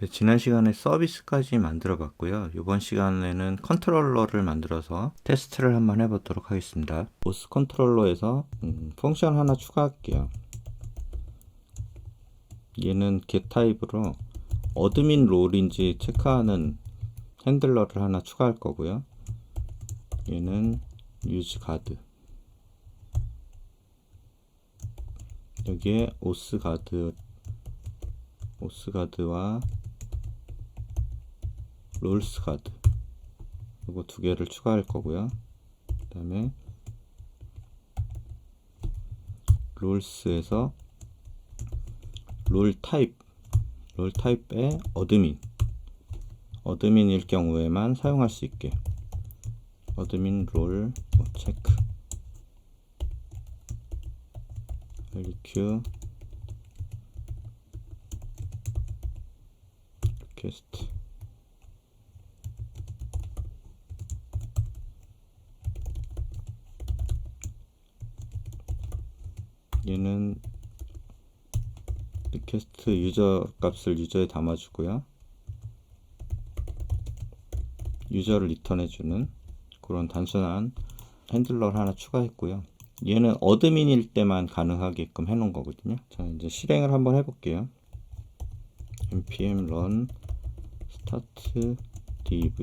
네, 지난 시간에 서비스까지 만들어 봤고요. 이번 시간에는 컨트롤러를 만들어서 테스트를 한번 해보도록 하겠습니다. 보스 컨트롤러에서 음, 펑션 하나 추가할게요. 얘는 get 타입으로 어드민 롤인지 체크하는 핸들러를 하나 추가할 거고요. 얘는 use 가드. 여기에 오스 가드 오스 가드와 롤스 가드. 이거 두 개를 추가할 거고요. 그 다음에 롤스에서 롤 타입 롤 타입의 어드민. 어드민일 경우에만 사용할 수 있게. 어드민 롤 뭐 체크. LQ 리퀘스트 얘는 리퀘스트 유저 값을 유저에 담아주고요. 유저를 리턴해주는 그런 단순한 핸들러를 하나 추가했고요. 얘는 어드민일 때만 가능하게끔 해놓은 거거든요. 자, 이제 실행을 한번 해볼게요. npm run start div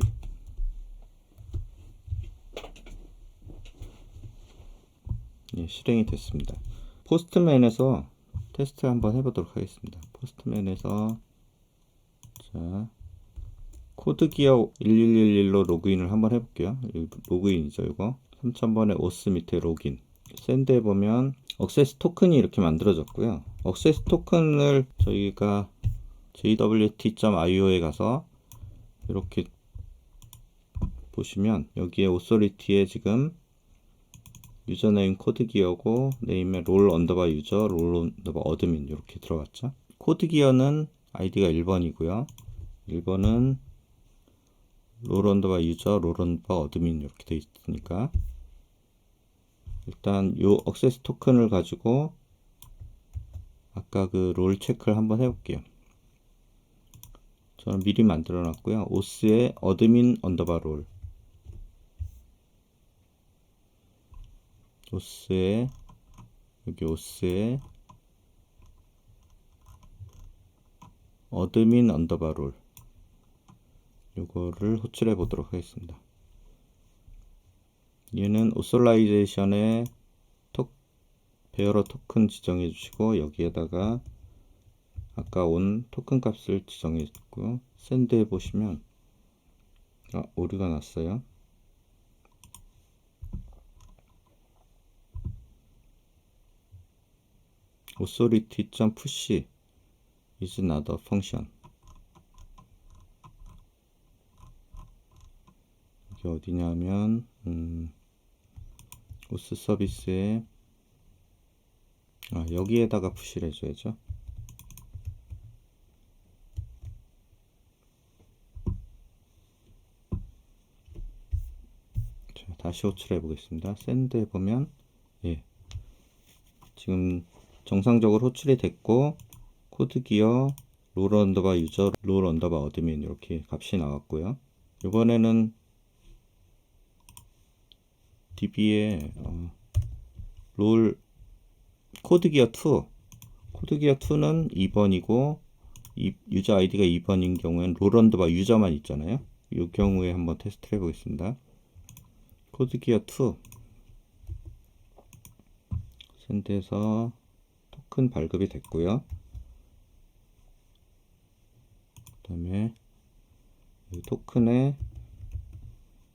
예, 실행이 됐습니다. 포스트맨에서 테스트 한번 해보도록 하겠습니다. 포스트맨에서 자 코드 기어 1111로 로그인을 한번 해볼게요. 이 로그인이죠, 이거. 3000번의 오스 밑에 로그인. 샌드 해보면 억세스 토큰이 이렇게 만들어졌고요. 억세스 토큰을 저희가 jwt.io에 가서 이렇게 보시면 여기에 오소리티에 지금 유저네임 코드 기어고 네임에 롤 언더바 유저 롤 언더바 어드민 이렇게 들어갔죠. 코드 기어는 아이디가 1번이고요. 1번은 롤 언더바 유저 롤 언더바 어드민 이렇게 돼 있으니까 일단 요 억세스 토큰을 가지고 아까 그 롤 체크를 한번 해볼게요. 저는 미리 만들어 놨고요. 오스의 어드민 언더바 롤 오스에 여기 오스에 어드민 언더바 롤 요거를 호출해 보도록 하겠습니다. 얘는 오솔라이제이션에 톡 베어러 토큰 지정해 주시고 여기에다가 아까 온 토큰 값을 지정해 줬고요. 샌드 해 보시면 아, 오류가 났어요. authority.push is not a function. 이게 어디냐면 음, 오스 서비스에 아, 여기에다가 푸시를 해줘야죠. 자, 다시 호출해 보겠습니다. 샌드 해보면 예 지금 정상적으로 호출이 됐고 코드 기어 롤 언더바 유저 롤 언더바 어드민 이렇게 값이 나왔고요. 이번에는 DB에 어, 롤 코드 기어 2 코드 기어 2는 2번이고 이, 유저 아이디가 2번인 경우에는 롤 언더바 유저만 있잖아요. 이 경우에 한번 테스트 해 보겠습니다. 코드 기어 2 샌드에서 토 큰 발급이 됐고요. 그 다음에 이 토큰의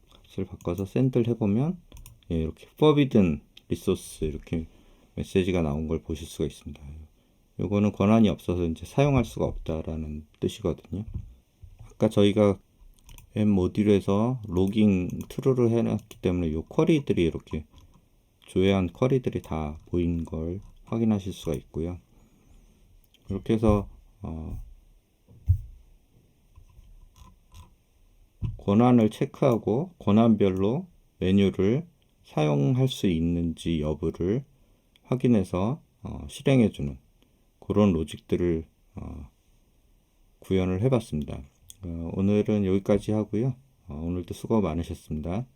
값을 바꿔서 샌드를 해보면 예, 이렇게 forbidden resource 이렇게 메시지가 나온 걸 보실 수가 있습니다. 요거는 권한이 없어서 이제 사용할 수가 없다라는 뜻이거든요. 아까 저희가 M 모듈에서 로깅 트루를 해놨기 때문에 요 쿼리들이 이렇게 조회한 쿼리들이 다 보인 걸 확인하실 수가 있고요. 이렇게 해서 어, 권한을 체크하고 권한별로 메뉴를 사용할 수 있는지 여부를 확인해서 어, 실행해주는 그런 로직들을 어, 구현을 해봤습니다. 어, 오늘은 여기까지 하고요. 어, 오늘도 수고 많으셨습니다.